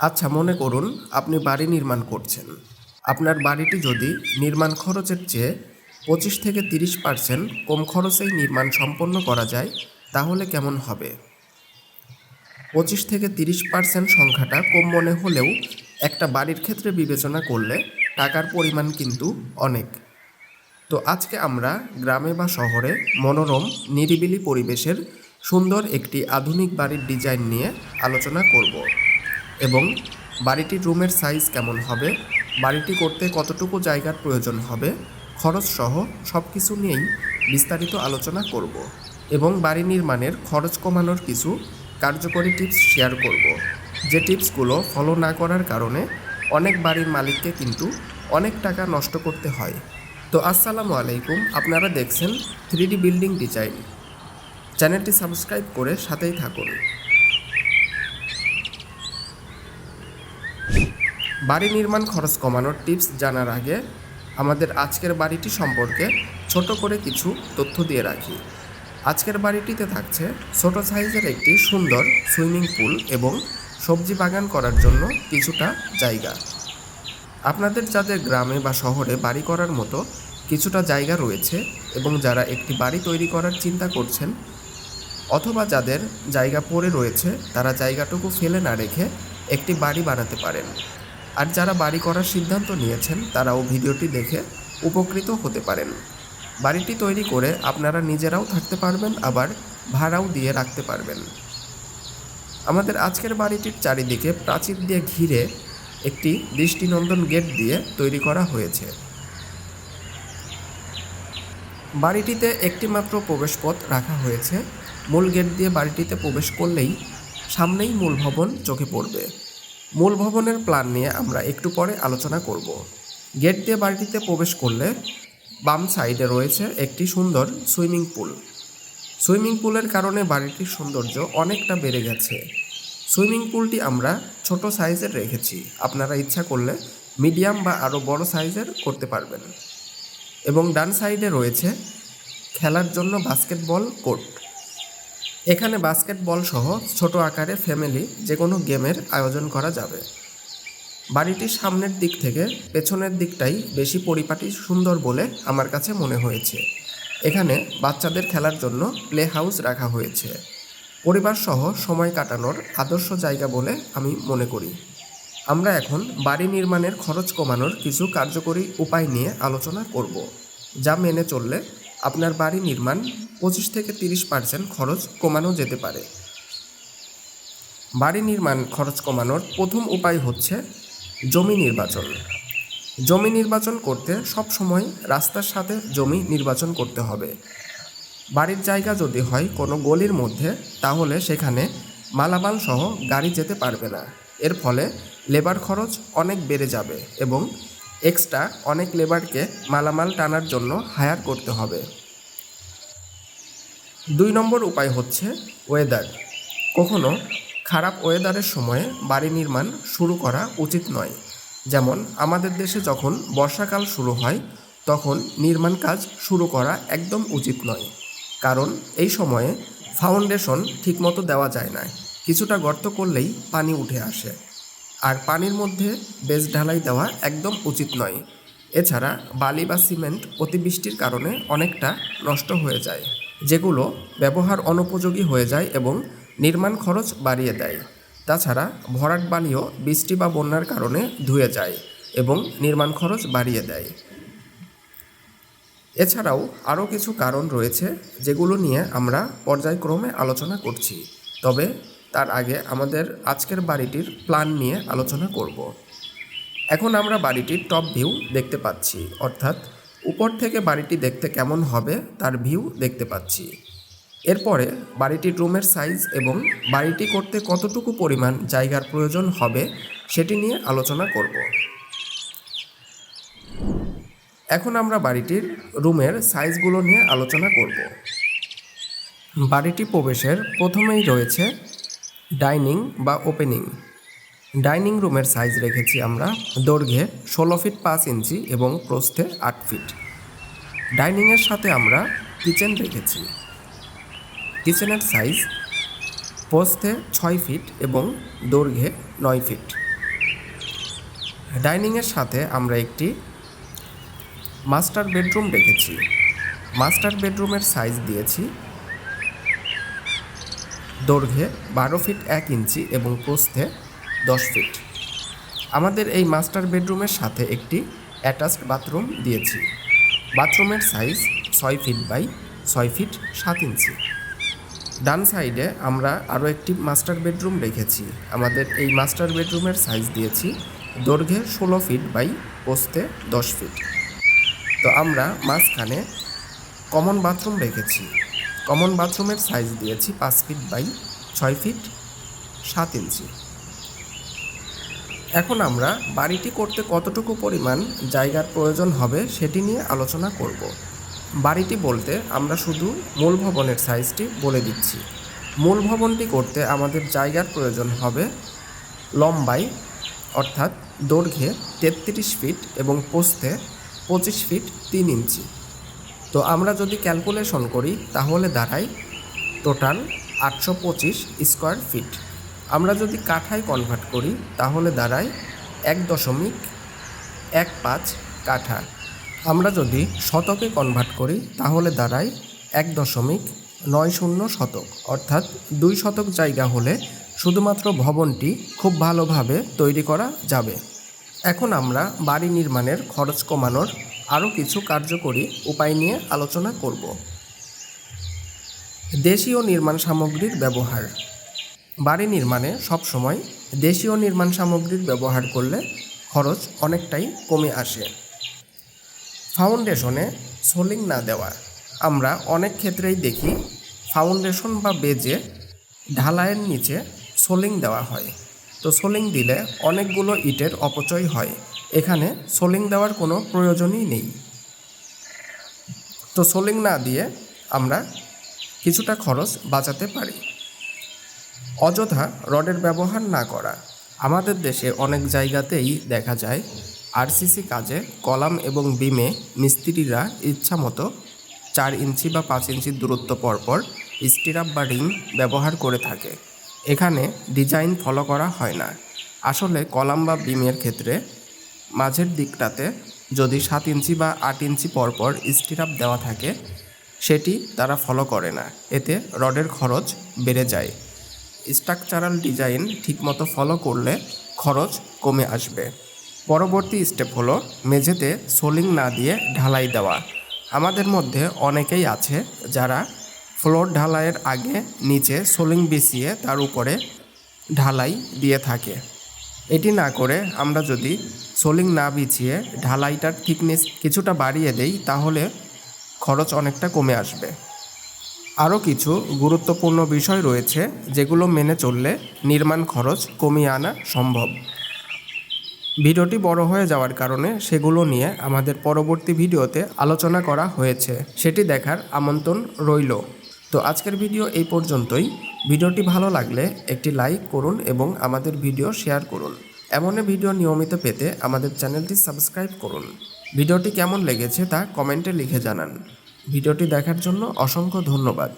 আচ্ছা মনে করুন আপনি বাড়ি নির্মাণ করছেন। আপনার বাড়িটি যদি নির্মাণ খরচের চেয়ে পঁচিশ থেকে তিরিশ পার্সেন্ট কম খরচেই নির্মাণ সম্পন্ন করা যায়, তাহলে কেমন হবে? পঁচিশ থেকে তিরিশ পার্সেন্ট সংখ্যাটা কম মনে হলেও একটা বাড়ির ক্ষেত্রে বিবেচনা করলে টাকার পরিমাণ কিন্তু অনেক। তো আজকে আমরা গ্রামে বা শহরে মনোরম, নিরিবিলি পরিবেশের সুন্দর একটি আধুনিক বাড়ির ডিজাইন নিয়ে আলোচনা করব। এবং বাড়িটির রুমের সাইজ কেমন হবে, বাড়িটি করতে কতটুকু জায়গার প্রয়োজন হবে, খরচ সহ সব কিছু নিয়েই বিস্তারিত আলোচনা করব এবং বাড়ি নির্মাণের খরচ কমানোর কিছু কার্যকরী টিপস শেয়ার করব। যে টিপসগুলো ফলো না করার কারণে অনেক বাড়ির মালিককে কিন্তু অনেক টাকা নষ্ট করতে হয়। তো আসসালামু আলাইকুম, আপনারা দেখছেন থ্রি বিল্ডিং ডিজাইন চ্যানেলটি সাবস্ক্রাইব করে সাথেই থাকুন। বাড়ি নির্মাণ খরচ কমানোর টিপস জানার আগে আমাদের আজকের বাড়িটি সম্পর্কে ছোট করে কিছু তথ্য দিয়ে রাখি। আজকের বাড়িটিতে থাকছে ছোট সাইজের একটি সুন্দর সুইমিং পুল এবং সবজি বাগান করার জন্য কিছুটা জায়গা। আপনাদের যাদের গ্রামে বা শহরে বাড়ি করার মতো কিছুটা জায়গা রয়েছে এবং যারা একটি বাড়ি তৈরি করার চিন্তা করছেন অথবা যাদের জায়গা পড়ে রয়েছে, তারা জায়গাটুকু ফেলে না রেখে একটি বাড়ি বানাতে পারেন। আর যারা বাড়ি করার সিদ্ধান্ত নিয়েছেন, তারাও ভিডিওটি দেখে উপকৃত হতে পারেন। বাড়িটি তৈরি করে আপনারা নিজেরাও থাকতে পারবেন, আবার ভাড়াও দিয়ে রাখতে পারবেন। আমাদের আজকের বাড়িটির চারিদিকে প্রাচীর দিয়ে ঘিরে একটি দৃষ্টিনন্দন গেট দিয়ে তৈরি করা হয়েছে। বাড়িটিতে একটি মাত্র প্রবেশপথ রাখা হয়েছে। মূল গেট দিয়ে বাড়িটিতে প্রবেশ করলেই সামনেই মূল ভবন চোখে পড়বে। মূল ভবনের প্ল্যান নিয়ে আমরা একটু পরে আলোচনা করব। গেট দিয়ে বাড়িটিতে প্রবেশ করলে বাম সাইডে রয়েছে একটি সুন্দর সুইমিং পুল। সুইমিং পুলের কারণে বাড়িটির সৌন্দর্য অনেকটা বেড়ে গেছে। সুইমিং পুলটি আমরা ছোট সাইজের রেখেছি। আপনারা ইচ্ছা করলে মিডিয়াম বা আরও বড় সাইজের করতে পারবেন। এবং ডান সাইডে রয়েছে খেলার জন্য বাস্কেটবল কোর্ট এখানে বাস্কেটবল সহ ছোট আকারে ফ্যামিলি যে কোনো গেমের আয়োজন করা যাবে। বাড়িটির সামনের দিক থেকে পেছনের দিকটাই বেশি পরিপাটি সুন্দর বলে আমার কাছে মনে হয়েছে। এখানে বাচ্চাদের খেলার জন্য প্লে হাউস রাখা হয়েছে। পরিবার সহ সময় কাটানোর আদর্শ জায়গা বলে আমি মনে করি। আমরা এখন বাড়ি নির্মাণের খরচ কমানোর কিছু কার্যকরী উপায় নিয়ে আলোচনা করব, যা মেনে চললে আপনার বাড়ি নির্মাণ পঁচিশ থেকে তিরিশ পার্সেন্ট খরচ কমানো যেতে পারে। বাড়ি নির্মাণ খরচ কমানোর প্রথম উপায় হচ্ছে জমি নির্বাচন। জমি নির্বাচন করতে সব সময় রাস্তার সাথে জমি নির্বাচন করতে হবে। বাড়ির জায়গা যদি হয় কোনো গলির মধ্যে, তাহলে সেখানে মালামাল সহ গাড়ি যেতে পারবে না। এর ফলে লেবার খরচ অনেক বেড়ে যাবে এবং এক্সট্রা অনেক লেবারকে মালামাল টানার জন্য হায়ার করতে হবে। দুই নম্বর উপায় হচ্ছে ওয়েদার কখনো খারাপ ওয়েদারের সময়ে বাড়ি নির্মাণ শুরু করা উচিত নয়। যেমন আমাদের দেশে যখন বর্ষাকাল শুরু হয়, তখন নির্মাণ কাজ শুরু করা একদম উচিত নয়। কারণ এই সময়ে ফাউন্ডেশন ঠিকমতো দেওয়া যায় না। কিছুটা গর্ত করলেই পানি উঠে আসে। আর পানির মধ্যে বেজ ঢালাই দেওয়া একদম উচিত নয়। এছাড়া বালি বা সিমেন্ট অতিবৃষ্টির কারণে অনেকটা নষ্ট হয়ে যায়, যেগুলো ব্যবহার অনুপযোগী হয়ে যায় এবং নির্মাণ খরচ বাড়িয়ে দেয়। তাছাড়া ভরাট বালিও বৃষ্টি বা বন্যার কারণে ধুয়ে যায় এবং নির্মাণ খরচ বাড়িয়ে দেয়। এছাড়াও আরও কিছু কারণ রয়েছে, যেগুলো নিয়ে আমরা পর্যায়ক্রমে আলোচনা করছি। তবে তার আগে আমাদের আজকের বাড়িটির প্ল্যান নিয়ে আলোচনা করব। এখন আমরা বাড়িটির টপ ভিউ দেখতে পাচ্ছি, অর্থাৎ উপর থেকে বাড়িটি দেখতে কেমন হবে তার ভিউ দেখতে পাচ্ছি। এরপরে বাড়িটির রুমের সাইজ এবং বাড়িটি করতে কতটুকু পরিমাণ জায়গার প্রয়োজন হবে সেটি নিয়ে আলোচনা করব। এখন আমরা বাড়িটির রুমের সাইজগুলো নিয়ে আলোচনা করব। বাড়িটি প্রবেশের প্রথমেই রয়েছে ডাইনিং বা ওপেনিং। ডাইনিং রুমের সাইজ রেখেছি আমরা দৈর্ঘ্যে ষোলো ফিট পাঁচ ইঞ্চি এবং প্রস্থে আট ফিট। ডাইনিংয়ের সাথে আমরা কিচেন রেখেছি। কিচেনের সাইজ প্রস্থে ছয় ফিট এবং দৈর্ঘ্যে নয় ফিট। ডাইনিংয়ের সাথে আমরা একটি মাস্টার বেডরুম রেখেছি। মাস্টার বেডরুমের সাইজ দিয়েছি দৈর্ঘ্যে বারো ফিট এক ইঞ্চি এবং প্রস্থে দশ ফিট। আমাদের এই মাস্টার বেডরুমের সাথে একটি অ্যাটাচড বাথরুম দিয়েছি। বাথরুমের সাইজ ছয় ফিট বাই ছয় ফিট সাত ইঞ্চি। ডান সাইডে আমরা আরও একটি মাস্টার বেডরুম রেখেছি। আমাদের এই মাস্টার বেডরুমের সাইজ দিয়েছি দৈর্ঘ্যে ষোলো ফিট বাই পোস্তে দশ ফিট। তো আমরা মাঝখানে কমন বাথরুম রেখেছি। কমন বাথরুমের সাইজ দিয়েছি পাঁচ ফিট বাই ছয় ফিট সাত ইঞ্চি। এখন আমরা বাড়িটি করতে কতটুকু পরিমাণ জায়গার প্রয়োজন হবে সেটি নিয়ে আলোচনা করব। বাড়িটি বলতে আমরা শুধু মূল ভবনের সাইজটি বলে দিচ্ছি। মূল ভবনটি করতে আমাদের জায়গার প্রয়োজন হবে লম্বাই অর্থাৎ দৈর্ঘ্যে তেত্রিশ ফিট এবং পোস্তে পঁচিশ ফিট তিন ইঞ্চি। তো আমরা যদি ক্যালকুলেশন করি, তাহলে দাঁড়ায় টোটাল আটশো পঁচিশ স্কোয়ার ফিট আমরা যদি কাঠায় কনভার্ট করি, তাহলে দাঁড়ায় এক দশমিক এক পাঁচ কাঠা। আমরা যদি শতকে কনভার্ট করি, তাহলে দাঁড়ায় এক দশমিক নয় শূন্য শতক। অর্থাৎ দুই শতক জায়গা হলে শুধুমাত্র ভবনটি খুব ভালোভাবে তৈরি করা যাবে। এখন আমরা বাড়ি নির্মাণের খরচ কমানোর আরও কিছু কার্যকরী উপায় নিয়ে আলোচনা করব। দেশীয় নির্মাণ সামগ্রীর ব্যবহার। বাড়ি নির্মাণে সবসময় দেশীয় নির্মাণ সামগ্রীর ব্যবহার করলে খরচ অনেকটাই কমে আসে। ফাউন্ডেশনে সোলিং না দেওয়া। আমরা অনেক ক্ষেত্রেই দেখি ফাউন্ডেশন বা বেজে ঢালাইয়ের নিচে সোলিং দেওয়া হয়। তো সোলিং দিলে অনেকগুলো ইটের অপচয় হয়। এখানে সোলিং দেওয়ার কোনো প্রয়োজনই নেই। তো সোলিং না দিয়ে আমরা কিছুটা খরচ বাঁচাতে পারি। অযথা রডের ব্যবহার না করা। আমাদের দেশে অনেক জায়গাতেই দেখা যায় আরসিসি কাজে কলাম এবং বিমে মিস্ত্রিরা ইচ্ছামতো চার ইঞ্চি বা পাঁচ ইঞ্চি দূরত্ব পরপর স্টিরাপ বা রিং ব্যবহার করে থাকে। এখানে ডিজাইন ফলো করা হয় না। আসলে কলাম বা বিমের ক্ষেত্রে মাঝের দিকটাতে যদি সাত ইঞ্চি বা আট ইঞ্চি পরপর স্টিরাপ দেওয়া থাকে, সেটি তারা ফলো করে না। এতে রডের খরচ বেড়ে যায়। স্ট্রাকচারাল ডিজাইন ঠিকমতো ফলো করলে খরচ কমে আসবে। পরবর্তী স্টেপ হলো মেঝেতে সোলিং না দিয়ে ঢালাই দেওয়া। আমাদের মধ্যে অনেকেই আছে যারা ফ্লোর ঢালাইয়ের আগে নিচে সোলিং বিছিয়ে তার উপরে ঢালাই দিয়ে থাকে। এটি না করে আমরা যদি সোলিং না বিছিয়ে ঢালাইটার থিকনেস কিছুটা বাড়িয়ে দেই, তাহলে খরচ অনেকটা কমে আসবে। আরও কিছু গুরুত্বপূর্ণ বিষয় রয়েছে যেগুলো মেনে চললে নির্মাণ খরচ কমিয়ে আনা সম্ভব। ভিডিওটি বড় হয়ে যাওয়ার কারণে সেগুলো নিয়ে আমাদের পরবর্তী ভিডিওতে আলোচনা করা হয়েছে। সেটি দেখার আমন্ত্রণ রইল। তো আজকের ভিডিও এই পর্যন্তই। ভিডিওটি ভালো লাগলে একটি লাইক করুন এবং আমাদের ভিডিও শেয়ার করুন। এমনই ভিডিও নিয়মিত পেতে আমাদের চ্যানেলটি সাবস্ক্রাইব করুন। ভিডিওটি কেমন লেগেছে তা কমেন্টে লিখে জানান। ভিডিওটি দেখার জন্য অসংখ্য ধন্যবাদ।